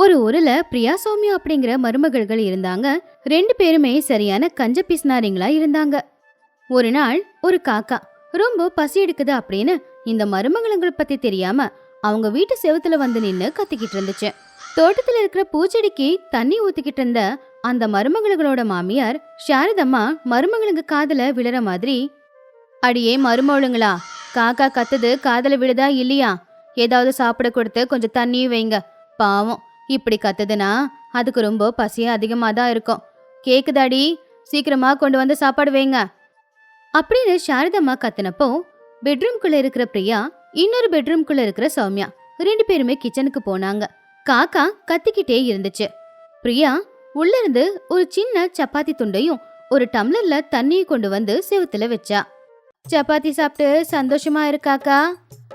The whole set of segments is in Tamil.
ஒரு ஊரில் பிரியா சௌமியா அப்படிங்கிற மருமகள்கள் இருந்தாங்க. ரெண்டு பேருமே சரியான கஞ்ச பிசினாரிங்களா இருந்தாங்க. ஒரு நாள் ஒரு காக்கா ரொம்ப பசி எடுக்குது அப்படின்னு இந்த மருமகளுங்களை பத்தி தெரியாம அவங்க வீட்டு செவுத்துல வந்து நின்னு கத்திக்கிட்டு இருந்துச்சு. தோட்டத்துல இருக்கிற பூச்செடிக்கு தண்ணி ஊத்திக்கிட்டு இருந்த அந்த மருமகளோட மாமியார் சாரதம்மா மருமகளுங்க காதுல விழற மாதிரி அடியே மருமகளுங்களா காக்கா கத்துது காதுல விழுதா இல்லையா? ஏதாவது சாப்பிட கொடுத்து கொஞ்சம் தண்ணியும் வைங்க பாவம். இப்படி கத்துதுன்னா அதுக்கு ரொம்ப பசியா அதிகமாக தான் இருக்கும். கேக்குதாடி? சீக்கிரமா கொண்டு வந்து சாப்பாடு வைங்க. அப்படின்னு சாரதம்மா கத்துனப்போ பெட்ரூம்குள்ள இருக்கிற பிரியா இன்னொரு பெட்ரூம்குள்ள இருக்கிற சௌமியா ரெண்டு பேருமே கிச்சனுக்கு போனாங்க. காக்கா கத்திக்கிட்டே இருந்துச்சு. பிரியா உள்ள இருந்து ஒரு சின்ன சப்பாத்தி துண்டையும் ஒரு டம்ளர்ல தண்ணியும் கொண்டு வந்து செவுத்துல வச்சா. சப்பாத்தி சாப்பிட்டு சந்தோஷமா இருக்காக்கா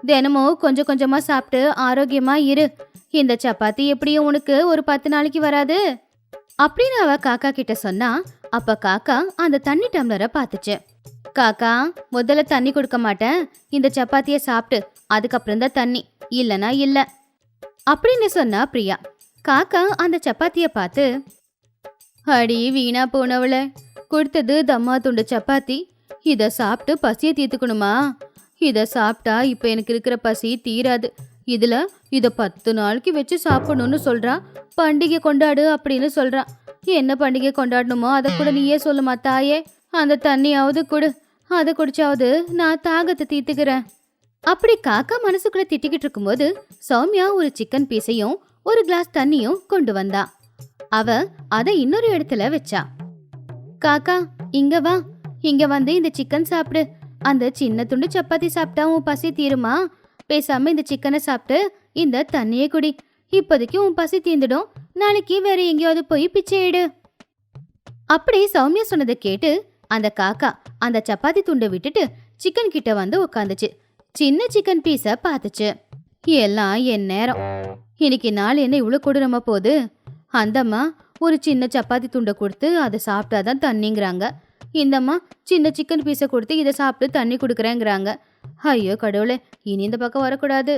தினமும் கொஞ்சம் கொஞ்சமா சாப்பிட்டு ஆரோக்கியமா இரு. இந்த சப்பாத்தி எப்படியும் உனக்கு ஒரு பத்து நாளைக்கு வராது? அப்படின்னு அவ காக்கா கிட்ட சொன்னா அப்ப காக்கா அந்த தண்ணி டம்ளரை பார்த்துச்சு. காக்கா முதல்ல தண்ணி கொடுக்க மாட்டேன். இந்த சப்பாத்திய சாப்பிட்டு அதுக்கப்புறம் தான் தண்ணி. இல்லனா இல்ல. அப்படின்னு சொன்னா பிரியா. காக்கா அந்த சப்பாத்திய பார்த்து அடி வீணா போனவள. கொடுத்தது தம்மா துண்டு சப்பாத்தி. இத சாப்பிட்டு பசியை தீர்த்துக்கணுமா? இத சாப்பிட்டா இப்ப எனக்கு இருக்கிற பசி தீராது. இதுல இத பத்து நாளைக்கு வச்சு சாப்பிடணும்னு சொல்றா. பண்டிகை கொண்டாடு அப்படின்னு சொல்றா. என்ன பண்டிகை கொண்டாடணுமோ அதை கூட நீயே சொல்லுமா தாயே. அந்த தண்ணியாவது கொடு. அதை குடிச்சாவது நான் தாகத்தை தீர்த்துக்கிறேன் அப்படி காக்கா மனசுக்குள்ள திட்டிக்கிட்டு இருக்கும்போது சௌமியா ஒரு சிக்கன் பீஸையும் ஒரு கிளாஸ் தண்ணியும் கொண்டு வந்தா. அவ அதை இன்னொரு இடத்துல வச்சா. காக்கா இங்க வா. இங்க வந்து இந்த சிக்கன் சாப்பிடு. அந்த சின்ன துண்டு சப்பாத்தி சாப்பிட்டா உன் பசி தீருமா? பேசாம இந்த சிக்கனை சாப்பிட்டு இந்த தண்ணியை குடி. இப்போதைக்கு உன் பசி தீந்துடும் நாளைக்கு வேற எங்கேயாவது போய் பிச்சை எடு. அப்படி சௌமியா சொன்னதை கேட்டு அந்த காக்கா அந்த சப்பாத்தி துண்டை விட்டுட்டு சிக்கன் கிட்ட வந்து உட்காந்துச்சு சின்ன சிக்கன் பீஸை பார்த்துச்சு. எல்லாம் என் நேரம். இன்னைக்கு நாள் என்ன இவ்வளோ கொடூரமா போகுது? அந்தம்மா ஒரு சின்ன சப்பாத்தி துண்டை கொடுத்து அதை சாப்பிட்டாதான் தண்ணிங்கிறாங்க. இந்தம்மா சின்ன சிக்கன் பீஸை கொடுத்து இதை சாப்பிட்டு தண்ணி கொடுக்குறேங்கிறாங்க. ஐயோ கடவுளே இனி இந்த பக்கம் வரக்கூடாது.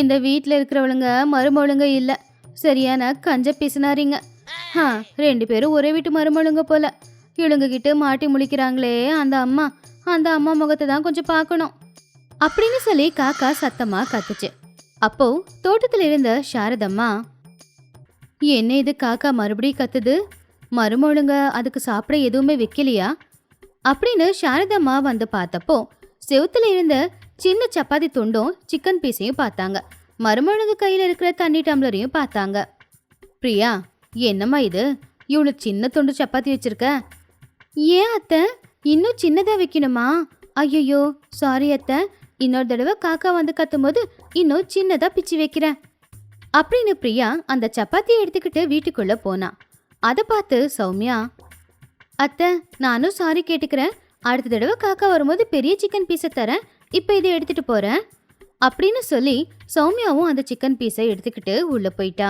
இந்த வீட்டில் இருக்கிறவளுங்க மருமவளுங்க இல்லை. சரியான கஞ்ச பிசினாரிங்க ஆ ரெண்டு பேரும் ஒரே வீட்டு மருமவளுங்க போல. இவளுங்க மாட்டி முழிக்கிறாங்களே அந்த அம்மா. அந்த அம்மா முகத்தை தான் கொஞ்சம் பார்க்கணும். அப்படின்னு சொல்லி காக்கா சத்தமா கத்துச்சு. அப்போ தோட்டத்தில் இருந்த சாரதம்மா என்ன இது காக்கா மறுபடியும் கத்துது? மருமொழுங்க அதுக்கு சாப்பிட எதுவுமே வைக்கலையா? அப்படின்னு சாரதம்மா வந்து பார்த்தப்போ செவுத்துல இருந்த சின்ன சப்பாத்தி துண்டும் சிக்கன் பீஸையும் பார்த்தாங்க. மருமொழுங்க கையில் இருக்கிற தண்ணி டம்ளரையும் பார்த்தாங்க. பிரியா என்னம்மா இது? இவ்வளோ சின்ன துண்டு சப்பாத்தி வச்சிருக்க? ஏன் அத்தை? இன்னும் சின்னதாக வைக்கணுமா? ஐயோ சாரி அத்தை. இன்னொரு தடவை காக்கா வந்து கத்தும்போது இன்னும் சின்னதாக பிச்சு வைக்கிறேன். அப்படின்னு பிரியா அந்த சப்பாத்தியை எடுத்துக்கிட்டு வீட்டுக்குள்ளே போனா. அதை பார்த்து சௌமியா அத்தை நானும் சாரி கேட்டுக்கிறேன். அடுத்த தடவை காக்கா வரும்போது பெரிய சிக்கன் பீஸை தரேன். இப்போ இதை எடுத்துகிட்டு போகிறேன் அப்படின்னு சொல்லி சௌமியாவும் அந்த சிக்கன் பீஸை எடுத்துக்கிட்டு உள்ளே போயிட்டಾ.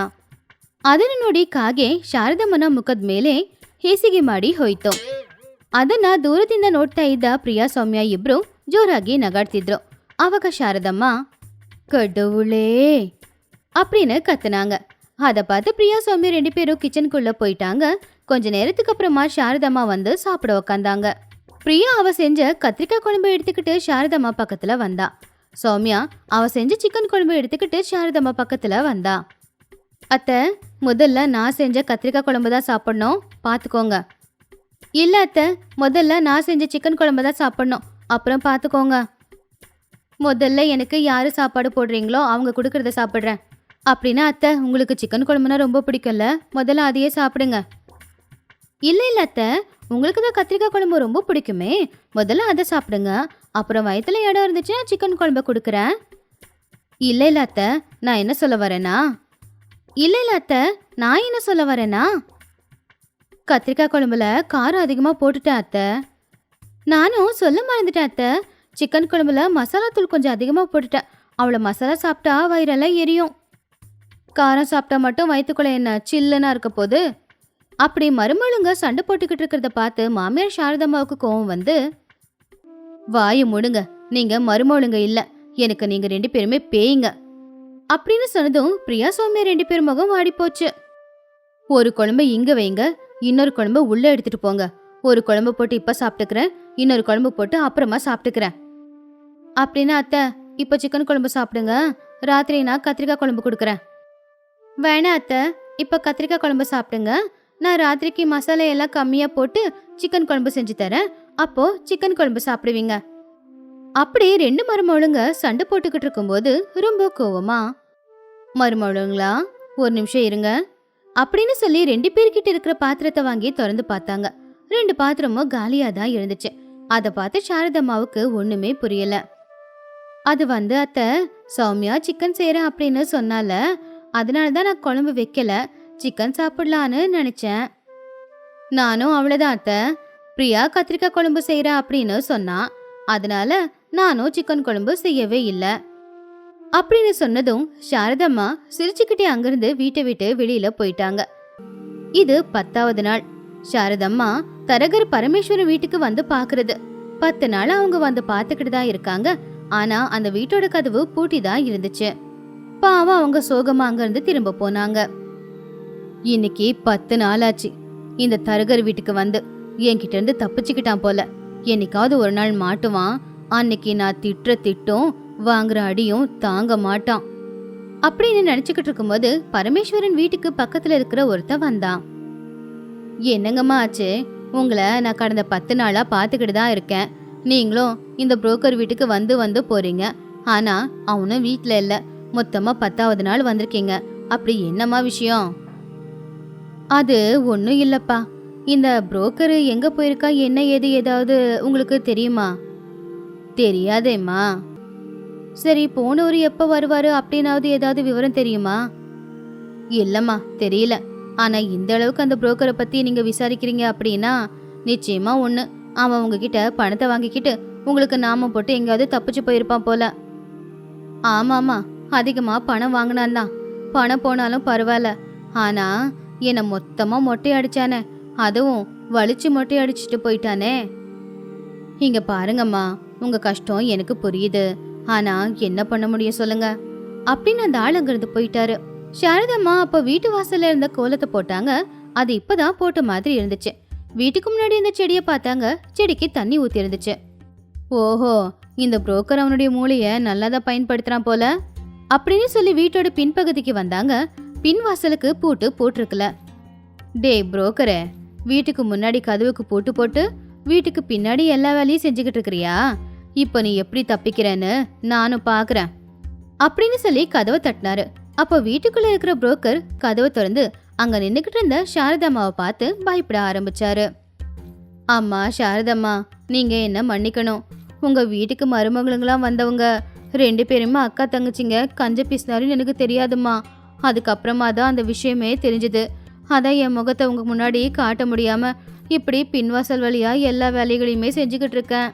ಅದನ್ನು ನೋಡಿ ಕಾಗೆ ಶಾರದಮ್ಮನ ಮುಖದ மேலே ಹೇಸಿಗೆ ಮಾಡಿ ಹೋಯಿತು ಅದನ್ನ ದೂರದಿಂದ ನೋಡ್ತಾ ಇದ್ದ ಪ್ರಿಯಾ ಸೌಮ್ಯ ಇಬ್ರು ಜೋರಾಗಿ ನಗಾಡ್ತಿದ್ರು ಅವಾಗ ಶಾರದಮ್ಮ கடவுளே அப்படின்னு கத்துனாங்க. அதை பார்த்து பிரியா சுவாமி ரெண்டு பேரும் கிச்சனுக்குள்ளே போயிட்டாங்க. கொஞ்ச நேரத்துக்கு அப்புறமா சாரதம்மா வந்து சாப்பிட உக்காந்தாங்க. பிரியா அவ செஞ்ச கத்திரிக்காய் குழம்பு எடுத்துக்கிட்டு சாரதம்மா பக்கத்துல வந்தா. சௌமியா அவ செஞ்ச சிக்கன் குழம்பு எடுத்துக்கிட்டு சாரதம்மா பக்கத்துல வந்தா. அத்தை முதல்ல நான் செஞ்ச கத்திரிக்காய் குழம்பு தான் சாப்பிடணும் பார்த்துக்கோங்க இல்லை அத்தை முதல்ல நான் செஞ்ச சிக்கன் குழம்பு தான் சாப்பிடணும் அப்புறம் பார்த்துக்கோங்க முதல்ல எனக்கு யார் சாப்பாடு போடுறீங்களோ அவங்க கொடுக்கறத சாப்பிட்றேன். அப்படின்னா அத்தை உங்களுக்கு சிக்கன் குழம்புனா ரொம்ப பிடிக்கும்ல முதல்ல அதையே சாப்பிடுங்க. இல்லை இல்லை அத்தை. உங்களுக்கு தான் கத்திரிக்காய் குழம்பு ரொம்ப பிடிக்குமே. முதல்ல அதை சாப்பிடுங்க. அப்புறம் வயித்துல இடம் இருந்துச்சுன்னா சிக்கன் குழம்பு கொடுக்குறேன். இல்லை இல்லை அத்தை. நான் என்ன சொல்ல வரேனா இல்லை இல்லை அத்தை. நான் என்ன சொல்ல வரேனா கத்திரிக்காய் குழம்புல காரம் அதிகமாக போட்டுட்டேன் அத்தை. நானும் சொல்ல மறந்துட்டேன் அத்தை. சிக்கன் குழம்புல மசாலா தூள் கொஞ்சம் அதிகமாக போட்டுட்டேன். அவ்வளோ மசாலா சாப்பிட்டா வயிறெல்லாம் எரியும். காரம் சாப்பிட்டா மட்டும் வயிற்றுக்குள்ள என்ன சில்லுன்னா இருக்க போது அப்படி மருமகளுங்க சண்டை போட்டுக்கிட்டு இருக்கிறத பார்த்து மாமியார் சாரதம்மாவுக்கு கோவம் வந்து வாயை முடுங்க. நீங்க மருமகளுங்க இல்ல. எனக்கு நீங்க ரெண்டு பேருமே பேய்ங்க. அப்படின்னு சொன்னதும் பிரியா சுவாமி ரெண்டு பேர் முகம் வாடி போச்சு ஒரு குழம்பு இங்க வைங்க. இன்னொரு குழம்பு உள்ள எடுத்துட்டு போங்க. ஒரு குழம்பு போட்டு இப்ப சாப்பிட்டுக்கிறேன். இன்னொரு குழம்பு போட்டு அப்புறமா சாப்பிட்டுக்கிறேன். அப்படின்னா அத்தை இப்ப சிக்கன் குழம்பு சாப்பிடுங்க. ராத்திரி நான் கத்திரிக்காய் குழம்பு கொடுக்குறேன். வேணா அத்தை. இப்ப கத்திரிக்காய் குழம்பு சாப்பிடுங்க. நான் ராத்திரிக்கு மசாலா எல்லாம் கம்மியாக போட்டு சிக்கன் குழம்பு செஞ்சு தரேன். அப்போ சிக்கன் குழம்பு சாப்பிடுவீங்க. அப்படி ரெண்டு மருமவளுங்க சண்டை போட்டுக்கிட்டு இருக்கும்போது ரொம்ப கோவமா மருமவளுங்களா ஒரு நிமிஷம் இருங்க. அப்படின்னு சொல்லி ரெண்டு பேர்கிட்ட இருக்கிற பாத்திரத்தை வாங்கி திறந்து பார்த்தாங்க. ரெண்டு பாத்திரமும் காலியாக தான் இருந்துச்சு. அதை பார்த்து சாரதம்மாவுக்கு ஒன்றுமே புரியல. அது வந்து அத்தை சௌமியா சிக்கன் செய்கிறேன் அப்படின்னு சொன்னால அதனால தான் நான் குழம்பு வைக்கல. சிக்கன் சாப்பிடலான்னு நினைச்சேன். நானும் அவ்வளோதான் அத்தை. பிரியா கத்திரிக்காய் குழம்பு செய்கிறா அப்படின்னு சொன்னான் அதனால நானும் சிக்கன் குழம்பு செய்யவே இல்லை. அப்படின்னு சொன்னதும் சாரதம்மா சிரிச்சுக்கிட்டே அங்கிருந்து வீட்டை விட்டு வெளியில போயிட்டாங்க. இது பத்தாவது நாள். சாரதம்மா தரகர் பரமேஸ்வரன் வீட்டுக்கு வந்து பாக்குறது. பத்து நாள் அவங்க வந்து பாத்துக்கிட்டு தான் இருக்காங்க. ஆனா அந்த வீட்டோட கதவு பூட்டி தான் இருந்துச்சு. பாவம் அவங்க சோகமா அங்கிருந்து திரும்ப போனாங்க. இன்னைக்கு பத்து நாள் ஆச்சு இந்த தருகர் வீட்டுக்கு வந்து என்கிட்ட இருந்து தப்பிச்சுக்கிட்டான் போல. என்னைக்காவது ஒரு நாள் மாட்டுவான். அன்னைக்கு நான் திட்டுற திட்டும் வாங்குற அடியும் தாங்க மாட்டான். அப்படின்னு நினைச்சுக்கிட்டு இருக்கும்போது பரமேஸ்வரன் வீட்டுக்கு பக்கத்துல இருக்கிற ஒருத்தன் வந்தான். என்னங்கம்மா ஆச்சு? உங்களை நான் கடந்த பத்து நாளா பாத்துக்கிட்டு தான் இருக்கேன். நீங்களும் இந்த புரோக்கர் வீட்டுக்கு வந்து வந்து போறீங்க. ஆனா அவனும் வீட்டில் இல்ல. மொத்தமா பத்தாவது நாள் வந்திருக்கீங்க. அப்படி என்னம்மா விஷயம்? அது ஒன்றும் இல்லைப்பா. இந்த புரோக்கர் எங்கே போயிருக்கா? என்ன ஏது ஏதாவது உங்களுக்கு தெரியுமா? தெரியாதேம்மா. சரி போனவர் எப்போ வருவார்? அப்படின்னாவது ஏதாவது விவரம் தெரியுமா? இல்லைம்மா தெரியல. ஆனால் இந்த அளவுக்கு அந்த புரோக்கரை பற்றி நீங்கள் விசாரிக்கிறீங்க அப்படின்னா நிச்சயமாக ஒன்று அவன் உங்ககிட்ட பணத்தை வாங்கிக்கிட்டு உங்களுக்கு நாமம் போட்டு எங்கேயாவது தப்பிச்சு போயிருப்பான் போல. ஆமாம்மா அதிகமாக பணம் வாங்கினான் தான். பணம் போனாலும் பரவாயில்ல. ஆனால் என்னை மொத்தமாக மொட்டை அடிச்சானே. அதுவும் வலிச்சு மொட்டை அடிச்சிட்டு போயிட்டானே. இங்க பாருங்கம்மா உங்க கஷ்டம் எனக்கு புரியுது. ஆனா என்ன பண்ண முடியும் சொல்லுங்க. அப்படின்னு அந்த ஆள் அங்கிருந்து போயிட்டாரு. சாரதம்மா அப்ப வீட்டு வாசல்ல இருந்த கோலத்தை போட்டாங்க. அது இப்பதான் போட்ட மாதிரி இருந்துச்சு. வீட்டுக்கு முன்னாடி இந்த செடியை பார்த்தாங்க. செடிக்கு தண்ணி ஊத்தி இருந்துச்சு. ஓஹோ இந்த புரோக்கர் அவனுடைய மூளைய நல்லாதான் பயன்படுத்துறான் போல. அப்படின்னு சொல்லி வீட்டோட பின்பகுதிக்கு வந்தாங்க. பின்வாசலுக்கு பூட்டு போட்டிருக்கல. டேய் புரோக்கரே வீட்டுக்கு முன்னாடி கதவுக்கு பூட்டு போட்டு வீட்டுக்கு பின்னாடி எல்லா வேலையும் செஞ்சுக்கிட்டு இருக்கிறியா? இப்போ நீ எப்படி தப்பிக்கிறேன்னு நானும் பார்க்குறேன் அப்படின்னு சொல்லி கதவை தட்டினாரு. அப்போ வீட்டுக்குள்ள இருக்கிற புரோக்கர் கதவை திறந்து அங்க நின்றுக்கிட்டு இருந்த சாரதாமாவை பார்த்து பயப்பட ஆரம்பிச்சாரு. அம்மா சாரதம்மா நீங்க என்ன மன்னிக்கணும்? உங்க வீட்டுக்கு மருமகளுங்களாம் வந்தவங்க. ரெண்டு பேருமே அக்கா தங்கச்சிங்க கஞ்ச பிசினாருன்னு எனக்கு தெரியாதும்மா. அதுக்கப்புறமா தான் அந்த விஷயமே தெரிஞ்சுது. அதான் என் முகத்தை உங்க முன்னாடி காட்ட முடியாம இப்படி பின்வாசல் வழியா எல்லா வேலைகளையுமே செஞ்சுக்கிட்டு இருக்கேன்.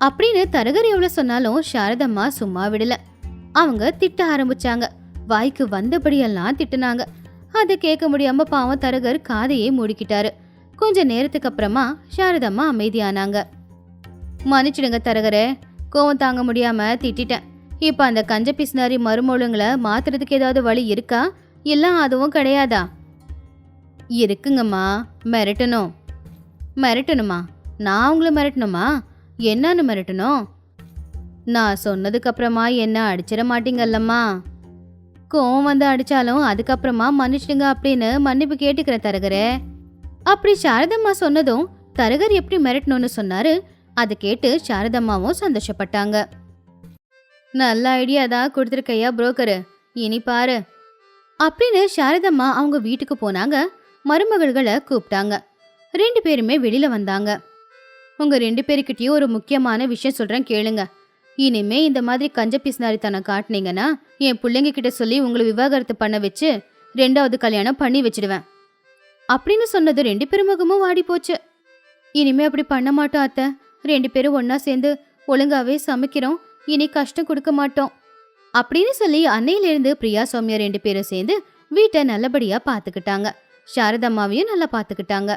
அப்படின்னு தரகர் எவ்வளோ சொன்னாலும் சாரதம்மா சும்மா விடல. அவங்க திட்ட ஆரம்பிச்சாங்க. வாய்க்கு வந்தபடியெல்லாம் திட்டினாங்க. அதை கேட்க முடியாம பாவம் தரகர் காதையே மூடிக்கிட்டாரு. கொஞ்ச நேரத்துக்கு அப்புறமா சாரதம்மா அமைதியானாங்க. மன்னிச்சிடுங்க தரகரே கோவம் தாங்க முடியாம திட்டிட்டேன். இப்போ அந்த கஞ்ச பிசினாரி மருமொழுங்களை மாத்துறதுக்கு ஏதாவது வழி இருக்கா? இல்லை அதுவும் கிடையாதா? இருக்குங்கம்மா மிரட்டணும். மிரட்டணுமா? நான் உங்களை மிரட்டணுமா? என்னன்னு மிரட்டணும்? நான் சொன்னதுக்கப்புறமா என்ன அடிச்சிட மாட்டீங்கல்லம்மா? கோவம் வந்து அடித்தாலும் அதுக்கப்புறமா மன்னிச்சிடுங்க அப்படின்னு மன்னிப்பு கேட்டுக்கிறேன் தரகரே. அப்படி சாரதம்மா சொன்னதும் தரகர் எப்படி மிரட்டணும்னு சொன்னாரு அதை கேட்டு சாரதம்மாவும் சந்தோஷப்பட்டாங்க. நல்ல ஐடியா தான் கொடுத்துருக்கையா புரோக்கரு இனி பாரு. அப்படின்னு சாரதம்மா அவங்க வீட்டுக்கு போனாங்க. மருமகள்களை கூப்பிட்டாங்க. ரெண்டு பேருமே வெளியில வந்தாங்க. உங்க ரெண்டு பேருக்கிட்டயும் ஒரு முக்கியமான விஷயம் சொல்றேன் கேளுங்க. இனிமே இந்த மாதிரி கஞ்ச பிசினாரித்தனம் காட்டுனீங்கன்னா என் பிள்ளைங்க கிட்ட சொல்லி உங்களை விவாகரத்து பண்ண வச்சு ரெண்டாவது கல்யாணம் பண்ணி வச்சிடுவேன். அப்படின்னு சொன்னது ரெண்டு பெருமுகமும் வாடி போச்சு. இனிமே அப்படி பண்ண மாட்டோம் அத்தை. ரெண்டு பேரும் ஒன்னா சேர்ந்து ஒழுங்காவே சமைக்கிறோம். இனி கஷ்டம் கொடுக்க மாட்டோம். அப்படின்னு சொல்லி அன்னையிலிருந்து பிரியா சௌமியா ரெண்டு பேரும் சேர்ந்து வீட்டை நல்லபடியா பாத்துக்கிட்டாங்க சாரதம்மாவையும் நல்லா பாத்துக்கிட்டாங்க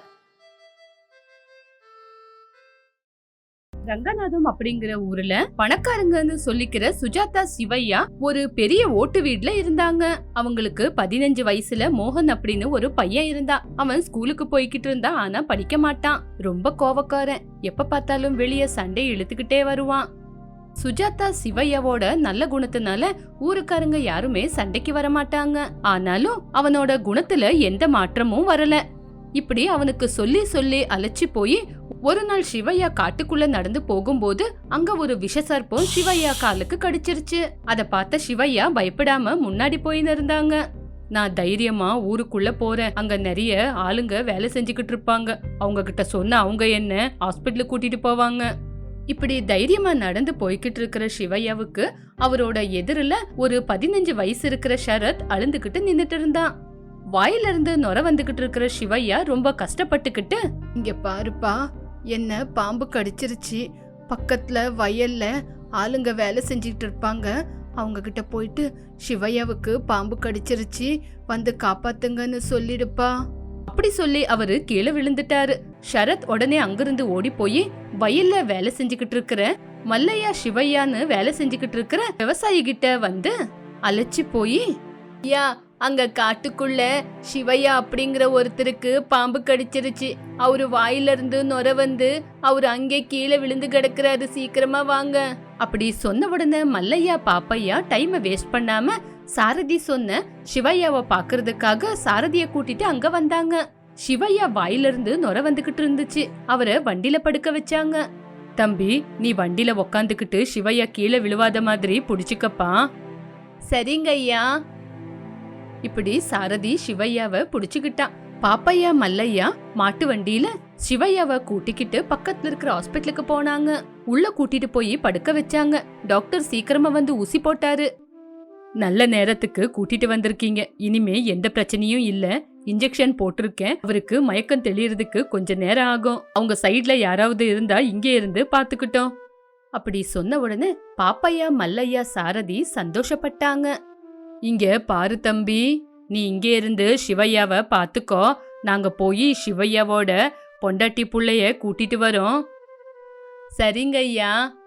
ரங்கநாதம் அப்படிங்கிற ஊர்ல பணக்காரங்கன்னு சொல்லிக்கிற சுஜாதா சிவையா ஒரு பெரிய ஓட்டு வீட்ல இருந்தாங்க. அவங்களுக்கு பதினஞ்சு வயசுல மோகன் அப்படின்னு ஒரு பையன் இருந்தான் அவன் ஸ்கூலுக்கு போய்கிட்டு இருந்தா ஆனா படிக்க மாட்டான். ரொம்ப கோவக்காரன். எப்ப பார்த்தாலும் வெளியே சண்டை இழுத்துக்கிட்டே வருவான். சுஜாதா சிவையாவோட நல்ல குணத்தினால ஊருக்காரங்க யாருமே சண்டைக்கு வர மாட்டாங்க ஆனாலும் அவனோட குணத்துல எந்த மாற்றமும் வரல. இப்படி அவனுக்கு சொல்லி சொல்லி அலைச்சி போய் ஒரு நாள் சிவையா காட்டுக்குள்ள நடந்து போகும்போது அங்க ஒரு விஷ சர்ப்பம் சிவையா காலுக்கு கடிச்சிருச்சு. அத பார்த்த சிவையா பயப்படாம முன்னாடி போயின்னு இருந்தாங்க. நான் தைரியமா ஊருக்குள்ள போறேன். அங்க நிறைய ஆளுங்க வேலை செஞ்சுக்கிட்டு இருப்பாங்க. அவங்க கிட்ட சொன்ன அவங்க என்ன? ஹாஸ்பிட்டலுக்கு கூட்டிட்டு போவாங்க. இப்படி தைரியமா நடந்து போய்கிட்டு இருக்கிற சிவையாவுக்கு அவரோட எதிரில ஒரு பதினஞ்சு வயசு இருக்கிற ஷரத் அழுந்துகிட்டு நின்னுட்டு இருந்தான். வாயில இருந்து நொர வந்துகிட்டு இருக்கிற சிவையா ரொம்ப கஷ்டப்பட்டுக்கிட்டு இங்க பாருப்பா என்ன பாம்பு கடிச்சிருச்சு. பக்கத்துல வயல்ல ஆளுங்க வேலை செஞ்சுக்கிட்டு இருப்பாங்க. அவங்க கிட்ட போயிட்டு சிவையாவுக்கு பாம்பு கடிச்சிருச்சு. வந்து காப்பாத்துங்கன்னு சொல்லிடுப்பா. அப்படி சொல்லி அவரு கீழே விழுந்துட்டாரு. ஷரத் உடனே அங்கிருந்து ஓடி போய் வயல்ல வேலை செஞ்சுக்கிட்டு இருக்கிற மல்லையா சிவையான்னு வேலை செஞ்சுக்கிட்டு இருக்கிற விவசாயி கிட்ட வந்து அழைச்சு போய் யா அங்க காட்டுக்குள்ள சிவையா அப்படிங்கிற ஒருத்தருக்கு பாம்பு கடிச்சிருச்சு. அவரு வாயில இருந்து நொர வந்து அவரு அங்கே கீழே விழுந்து கிடக்குறாரு. சீக்கிரமா வாங்க. அப்படி சொன்ன உடனே மல்லையா பாப்பையா டைமை வேஸ்ட் பண்ணாம சாரதி சொன்ன சிவையாவை பாக்குறதுக்காக சாரதிய கூட்டிட்டு அங்க வந்தாங்க. சிவையா வாயிலிருந்து நொர வந்துகிட்டு இருந்துச்சு. அவரை வண்டில படுக்க வச்சாங்க. தம்பி நீ வண்டில உக்காந்துக்கிட்டு சிவையா கீழே விழுவாத மாதிரி புடிச்சுக்கப்பா. சரிங்க ஐயா. இப்படி சாரதி சிவையாவை புடிச்சுக்கிட்டான் பாப்பையா மல்லையா மாட்டு வண்டியில சிவையாவை கூட்டிக்கிட்டு பக்கத்துல இருக்கிற ஹாஸ்பிட்டலுக்கு போனாங்க. உள்ள கூட்டிட்டு போய் படுக்க வச்சாங்க. டாக்டர் சீக்கிரமா வந்து ஊசி போட்டாரு. நல்ல நேரத்துக்கு கூட்டிட்டு வந்திருக்கீங்க. இனிமே எந்த பிரச்சனையும் இல்ல. இன்ஜெக்ஷன் போட்டிருக்கேன். அவருக்கு மயக்கம் தெளியறதுக்கு கொஞ்ச நேரம் ஆகும். அவங்க சைட்ல யாராவது இருந்தா இங்கே இருந்து பாத்துக்கிட்டோம் அப்படி சொன்ன உடனே பாப்பையா மல்லையா சாரதி சந்தோஷப்பட்டாங்க. இங்க பாரு தம்பி நீ இங்கே இருந்து சிவையாவை பார்த்துக்கோ. நாங்க போய் சிவையாவோட பொண்டாட்டி புள்ளைய கூட்டிட்டு வரோம். சரிங்க ஐயா.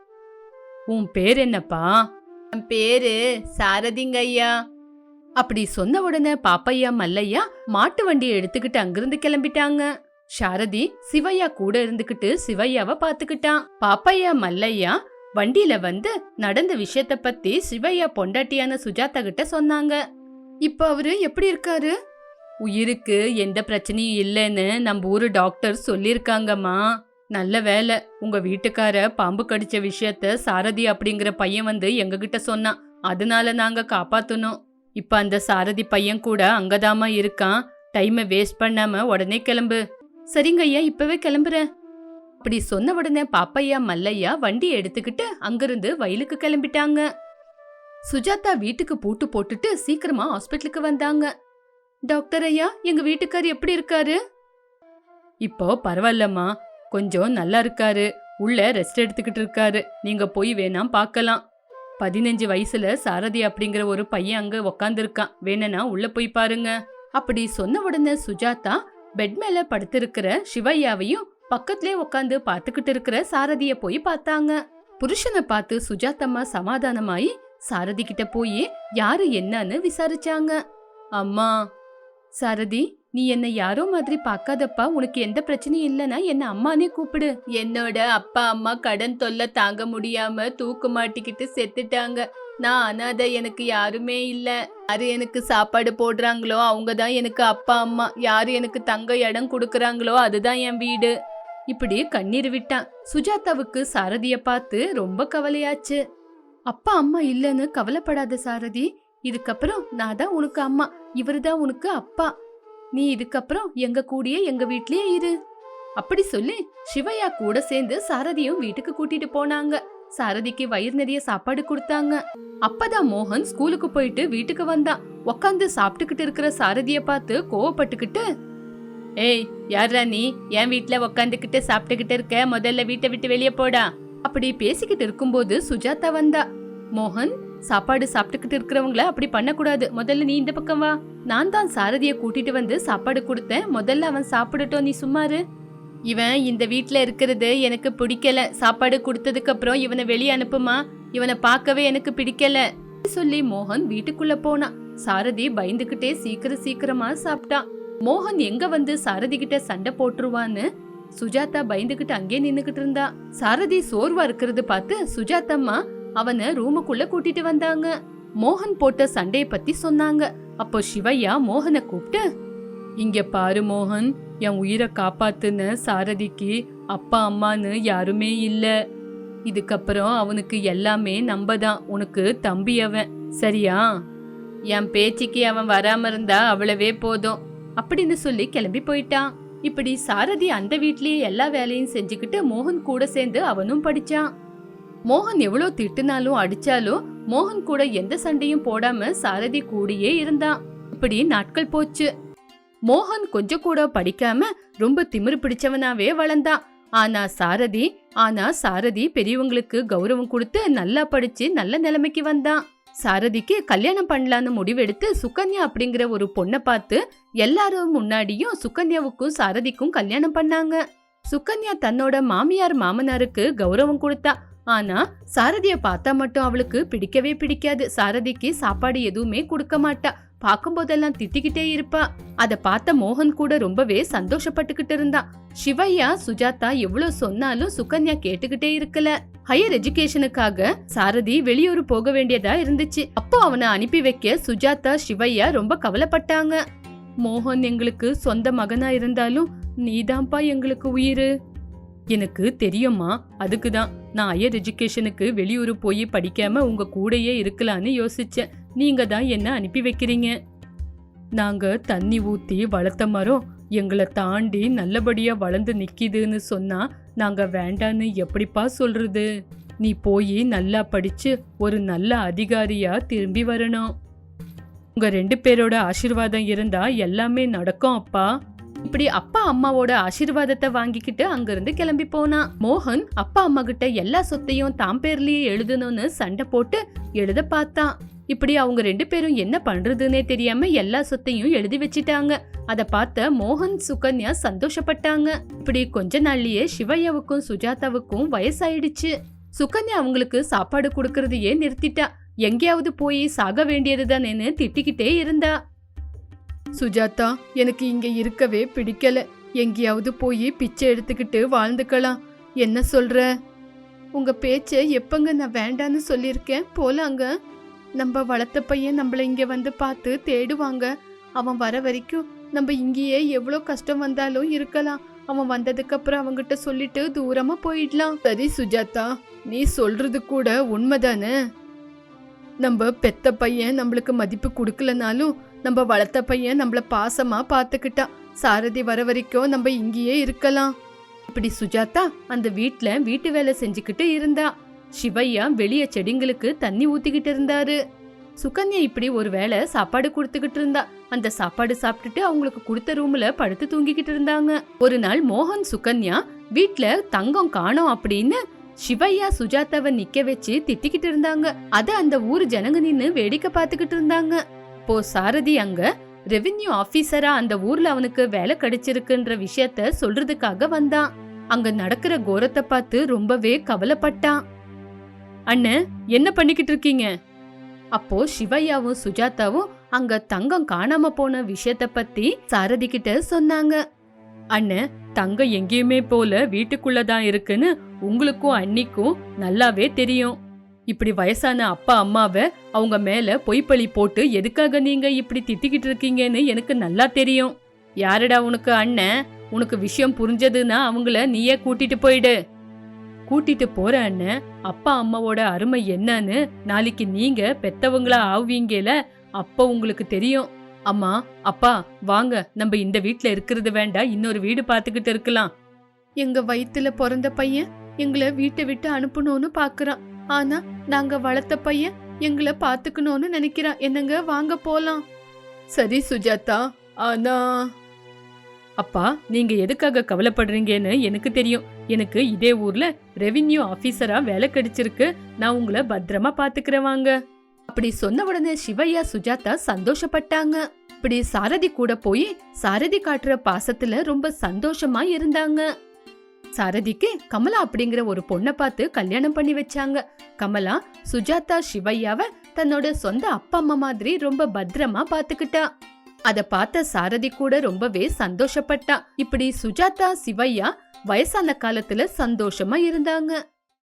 உன் பேர் என்னப்பா? என் பேரு சாரதிங்க ஐயா. அப்படி சொன்ன உடனே பாப்பையா மல்லையா மாட்டு வண்டியை எடுத்துக்கிட்டு அங்கிருந்து கிளம்பிட்டாங்க. சாரதி சிவையா கூட இருந்துகிட்டு சிவையாவை பாத்துக்கிட்டான் பாப்பையா மல்லையா வண்டியில வந்து நடந்த விஷயத்த பத்தி சிவையா பொண்டாட்டியான சுஜாதா கிட்ட சொன்னாங்க. இப்ப அவரு எப்படி இருக்காரு? உயிருக்கு எந்த பிரச்சனையும் இல்லைன்னு நம்ம ஊரு டாக்டர் சொல்லிருக்காங்கம்மா நல்ல வேலை. உங்க வீட்டுக்கார பாம்பு கடிச்ச விஷயத்த சாரதி அப்படிங்கிற பையன் வந்து எங்ககிட்ட சொன்னான். அதனால நாங்க காப்பாத்தணும். இப்போ அந்த சாரதி பையன் கூட அங்கதாமா இருக்கான். டைமை வேஸ்ட் பண்ணாம உடனே கிளம்பு. சரிங்க ஐயா இப்பவே கிளம்புறேன் அப்படி சொன்ன உடனே பாப்பையா மல்லையா வண்டி எடுத்துக்கிட்டு அங்கிருந்து வயலுக்கு கிளம்பிட்டாங்க. சுஜாதா வீட்டுக்கு பூட்டு போட்டுட்டு சீக்கிரமா ஹாஸ்பிட்டலுக்கு வந்தாங்க. டாக்டர் ஐயா எங்க வீட்டுக்கார் எப்படி இருக்காரு? இப்போ பரவாயில்லம்மா கொஞ்சம் நல்லா இருக்காரு. உள்ள ரெஸ்ட் எடுத்துக்கிட்டு இருக்காரு. நீங்க போய் வேணாம் பார்க்கலாம். பதினஞ்சு வயசுல சாரதி அப்படிங்கிற ஒரு பையன் அங்க உக்காந்துருக்கான். வேணும்னா உள்ள போய் பாருங்க. அப்படி சொன்ன உடனே சுஜாதா பெட் மேல படுத்திருக்கிற சிவையாவையும் பக்கத்திலே உக்காந்து பாத்துக்கிட்டு இருக்கிற சாரதிய போய் பார்த்தாங்க. புருஷனை பார்த்து சுஜாத்தம்மா சமாதானமாயி சாரதி கிட்ட போய் யாரு என்னன்னு விசாரிச்சாங்க. அம்மா. சாரதி நீ என்ன யாரோ மாதிரி பார்க்காதப்பா. உனக்கு எந்த பிரச்சனையும் இல்லைன்னா என்ன அம்மானே கூப்பிடு. என்னோட அப்பா அம்மா கடன் தொல்லை தாங்க முடியாம தூக்கு மாட்டிக்கிட்டு செத்துட்டாங்க. நான் அனாதை எனக்கு யாருமே இல்ல. யாரு எனக்கு சாப்பாடு போடுறாங்களோ அவங்க தான் எனக்கு அப்பா அம்மா. யாரு எனக்கு தங்க இடம் கொடுக்கறாங்களோ அதுதான் என் வீடு. இப்படி கண்ணீர் விட்டான். சுஜாதாவுக்கு சாரதியை பார்த்து ரொம்ப கவலையாச்சு. அப்பா அம்மா இல்லைன்னு கவலைப்படாத சாரதி. இதுக்கப்புறம் நான் தான் உனக்கு அம்மா. இவர் தான் உனக்கு அப்பா. நீ இதுக்கப்புறம் எங்க கூடயே எங்க வீட்லயே இரு. அப்படி சொல்லி சிவையா கூட சேர்ந்து சாரதியும் வீட்டுக்கு கூட்டிட்டு போனாங்க. சாரதிக்கு வயிறு நிறைய சாப்பாடு கொடுத்தாங்க. அப்பதான் மோகன் ஸ்கூலுக்கு போயிட்டு வீட்டுக்கு வந்தான். உக்காந்து சாப்பிட்டுக்கிட்டு இருக்கிற சாரதிய பார்த்து கோவப்பட்டுக்கிட்டு ஏய் யாரா நீ? என் வீட்டுல உக்காந்துக்கிட்டு சாப்பிட்டுக்கிட்டு இருக்க? முதல்ல வீட்டை விட்டு வெளியே போடா. அப்படி பேசிக்கிட்டு இருக்கும்போது சுஜாதா வந்தா. மோகன் சாப்பாடு சாப்பிட்டுக்கிட்டு இருக்கிறவங்கள அப்படி பண்ணக்கூடாது. முதல்ல நீ இந்த பக்கம் வா. நான் தான் சாரதிய கூட்டிட்டு வந்து சாப்பாடு கொடுத்தேன். முதல்ல அவன் சாப்பிடட்டும் நீ சும்மாரு. இவன் இந்த வீட்டில் இருக்கிறது எனக்கு பிடிக்கல. சாப்பாடு கொடுத்ததுக்கு அப்புறம் இவனை வெளியே அனுப்புமா? இவனை பார்க்கவே எனக்கு பிடிக்கல. சொல்லி மோகன் வீட்டுக்குள்ள போனான் சாரதி பயந்துகிட்டே சீக்கிரம் சீக்கிரமா சாப்பிட்டான் மோகன் எங்க வந்து சாரதி கிட்ட சண்டை போட்டுருவான்னு? சுஜாதா பயந்துகிட்டு அங்கே நின்னுகிட்டு இருந்தா. சாரதி சோர்வா இருக்கிறது பார்த்து சுஜாதம்மா அவனை ரூமுக்குள்ள கூட்டிட்டு வந்தாங்க. மோகன் போட்ட சண்டையை பத்தி சொன்னாங்க. அப்போ சிவையா மோகனை கூப்பிட்டு இங்க பாரு மோகன் என் உயிரை காப்பாத்துன சாரதிக்கு அப்பா அம்மான்னு யாருமே இல்ல. இதுக்கப்புறம் அவனுக்கு எல்லாமே நம்பதான் உனக்கு தம்பி அவன். சரியா? என் பேச்சுக்கு அவன் வராம இருந்தா அவ்வளவே போதும். அப்படின்னு சொல்லி கிளம்பி போயிட்டான். இப்படி சாரதி அந்த வீட்லயே எல்லா வேலையும் செஞ்சுக்கிட்டு மோகன் கூட சேர்ந்து அவனும் படிச்சான். மோகன் எவ்வளவு திட்டுனாலும் அடிச்சாலும் மோகன் கூட எந்த சண்டையும் போடாம சாரதி கூடியே இருந்தான். இப்படி நாட்கள் போச்சு. மோகன் கொஞ்சம் கூட படிக்காம ரொம்ப திமிரு பிடிச்சவனாவே வளர்ந்தான். ஆனா சாரதி ஆனா சாரதி பெரியவங்களுக்கு கௌரவம் கொடுத்து நல்லா படிச்சு நல்ல நிலைமைக்கு வந்தான். சாரதிக்கு கல்யாணம் பண்ணலான்னு முடிவெடுத்து சுகன்யா அப்படிங்கிற ஒரு பொண்ணை பார்த்து எல்லாரும் முன்னாடியும் சுகன்யாவுக்கும் சாரதிக்கும் கல்யாணம் பண்ணாங்க. சுகன்யா தன்னோட மாமியார் மாமனாருக்கு கௌரவம் கொடுத்தா ஆனா சாரதிய பார்த்தா மட்டும் அவளுக்கு பிடிக்கவே பிடிக்காது. சாரதிக்கு சாப்பாடு எதுவுமே கொடுக்க மாட்டா. பார்க்கும்போதெல்லாம் திட்டிக்கிட்டே இருப்பா. அத பார்த்த மோகன் கூட ரொம்பவே சந்தோஷப்பட்டுக்கிட்டு இருந்தான். சிவையா சுஜாதா எவ்வளவு சொன்னாலும் சுகன்யா கேட்டுக்கிட்டே இருக்கல. ஹையர் எஜுகேஷனுக்காக சாரதி வெளியூர் போக வேண்டியதா இருந்துச்சு. அப்போ அவனை அனுப்பி வைக்க சுஜாதா சிவையா ரொம்ப கவலைப்பட்டாங்க. மோகன் எங்களுக்கு சொந்த மகனா இருந்தாலும் நீதான்ப்பா எங்களுக்கு உயிரு. எனக்கு தெரியும்மா அதுக்கு தான் நான் ஹையர் எஜுகேஷனுக்கு வெளியூர் போய் படிக்காம உங்க கூடயே இருக்கலான்னு யோசிச்சேன். நீங்க தான் என்ன அனுப்பி வைக்கிறீங்க? நாங்க தண்ணி ஊத்தி வளர்த்த மரம் எங்களை தாண்டி நல்லபடியா வளர்ந்து நிக்கிதுன்னு சொன்னா நாங்க வேண்டான்னு எப்படிப்பா சொல்றது? நீ போய் நல்லா படிச்சு ஒரு நல்ல அதிகாரியா திரும்பி வரணும். உங்க ரெண்டு பேரோட ஆசீர்வாதம் இருந்தா எல்லாமே நடக்கும் அப்பா. இப்படி அப்பா அம்மாவோட ஆசீர்வாதத்தை வாங்கிக்கிட்டு அங்கிருந்து கிளம்பி போனான் மோகன் அப்பா அம்மா கிட்ட எல்லா சொத்தையும் தாம் பேர்லயே எழுதணும்னு சண்டை போட்டு எழுத பார்த்தான் இப்படி அவங்க ரெண்டு பேரும் என்ன பண்றதுன்னே தெரியாம எல்லா சொத்தையும் எழுதி வச்சிட்டாங்க. அத பார்த்த மோகன் சுகன்யா சந்தோஷப்பட்டாங்க. இப்படி கொஞ்ச நாள்லயே சிவையாவுக்கும் சுஜாதாவுக்கும் வயசாயிடுச்சு. சுகன்யா அவங்களுக்கு சாப்பாடு கொடுக்கறதையே நிறுத்திட்டா. எங்கேயாவது போய் சாக வேண்டியதுதானேன்னு திட்டிக்கிட்டே இருந்தா. சுஜாதா எனக்கு இங்க இருக்கவே பிடிக்கல. எங்கேயாவது போய் பிச்சை எடுத்துக்கிட்டு வாழ்ந்துக்கலாம். என்ன சொல்ற? உங்க பேச்ச எப்பங்க நான் வேண்டான்னு சொல்லியிருக்கேன். போலாங்க. நம்ம வளர்த்த பையன் நம்மள இங்க வந்து பார்த்து தேடுவாங்க. அவன் வர வரைக்கும் நம்ம இங்கேயே எவ்வளோ கஷ்டம் வந்தாலும் இருக்கலாம். அவன் வந்ததுக்கு அப்புறம் அவங்கிட்ட சொல்லிட்டு தூரமா போயிடலாம். சரி சுஜாதா நீ சொல்றது கூட உண்மைதானே? நம்ம பெத்த பையன் நம்மளுக்கு மதிப்பு கொடுக்கலனாலும் நம்ம வளர்த்த பையன் நம்மள பாசமா பார்த்துக்கிட்டான் சாரதி வர வரைக்கும் நம்ம இங்கேயே இருக்கலாம். இப்படி சுஜாதா அந்த வீட்ல வீட்டு வேலை செஞ்சுக்கிட்டு இருந்தா. சிவையா வெளியே செடிங்களுக்கு தண்ணி ஊத்திக்கிட்டு இருந்தாரு. சுகன்யா இப்படி ஒரு வேளை சாப்பாடு கொடுத்துக்கிட்டு இருந்தா. அந்த சாப்பாடு சாப்பிட்டுட்டு அவங்களுக்கு கொடுத்த ரூம்ல படுத்து தூங்கிக்கிட்டு இருந்தாங்க. ஒரு நாள் மோகன் சுகன்யா வீட்ல தங்கம் காணோம் அப்படின்னு சிவையா சுஜாதாவை நிக்க வச்சு திட்டிக்கிட்டு இருந்தாங்க. அத அந்த ஊர் ஜனங்க நின்னு வேடிக்கை பார்த்துக்கிட்டு இருந்தாங்க. அப்போ சாரதி அங்க ரெவின்யூ ஆபீசரா அந்த ஊர்ல அவனுக்கு வேலை கிடைச்சிருக்குன்ற விஷயத்த சொல்றதுக்காக வந்தான். அங்க நடக்கிற கோரத்தை பார்த்து ரொம்பவே கவலைப்பட்டான். அண்ணன் என்ன பண்ணிக்கிட்டு இருக்கீங்க? அப்போ சிவையாவும் சுஜாதாவும் அங்க தங்கம் காணாம போன விஷயத்த பத்தி சாரதி கிட்ட சொன்னாங்க. அண்ணன் தங்கம் எங்கேயுமே போல வீட்டுக்குள்ளதான் இருக்குன்னு உங்களுக்கும் அன்னிக்கும் நல்லாவே தெரியும். இப்படி வயசான அப்பா அம்மாவை அவங்க மேல பொய்ப்பழி போட்டு எதுக்காக நீங்க இப்படி திட்டிக்கிட்டு இருக்கீங்கன்னு எனக்கு நல்லா தெரியும். யாருடா உனக்கு அண்ணன்? உனக்கு விஷயம் புரிஞ்சதுன்னா அவங்கள நீயே கூட்டிட்டு போயிடு. கூட்டிட்டு போற அண்ணன் அப்பா அம்மாவோட அருமை என்னன்னு நாளைக்கு நீங்க பெத்தவங்களா ஆவீங்கல அப்ப உங்களுக்கு தெரியும். அம்மா அப்பா வாங்க நம்ம இந்த வீட்ல இருக்கிறது வேண்டாம் இன்னொரு வீடு பார்த்துக்கிட்டு இருக்கலாம். எங்க வயித்துல பிறந்த பையன் எங்களை வீட்டை விட்டு அனுப்பணும்னு பாக்குறான். ஆனா நாங்க வளர்த்த பையன் எங்களை பாத்துக்கணும்னு நினைக்கிறான். என்னங்க வாங்க போலாம். சரி சுஜாதா. ஆனா அப்பா நீங்க எதுக்காக கவலைப்படுறீங்கன்னு எனக்கு தெரியும். எனக்கு இதே ஊர்ல ரெவின்யூ ஆபீசரா வேலை கிடைச்சிருக்கு. நான் உங்களை பத்திரமா பாத்துக்கிறேன் வாங்க. அப்படி சொன்ன உடனே சிவையா சுஜாதா சந்தோஷப்பட்டாங்க. இப்படி சாரதி கூட போய் சாரதி காட்டுற பாசத்துல ரொம்ப சந்தோஷமா இருந்தாங்க. சாரதிக்கு கமலா அப்படிங்கிற ஒரு பொண்ணை பார்த்து கல்யாணம் பண்ணி வச்சாங்க. கமலா சுஜாதா சிவையாவை தன்னோட சொந்த அப்பா அம்மா மாதிரி ரொம்ப பத்திரமா பாத்துக்கிட்டா அத பார்த்த சாரதி கூட ரொம்பவே சந்தோஷப்பட்டா. இப்படி சுஜாதா சிவையா வயசான காலத்துல சந்தோஷமா இருந்தாங்க.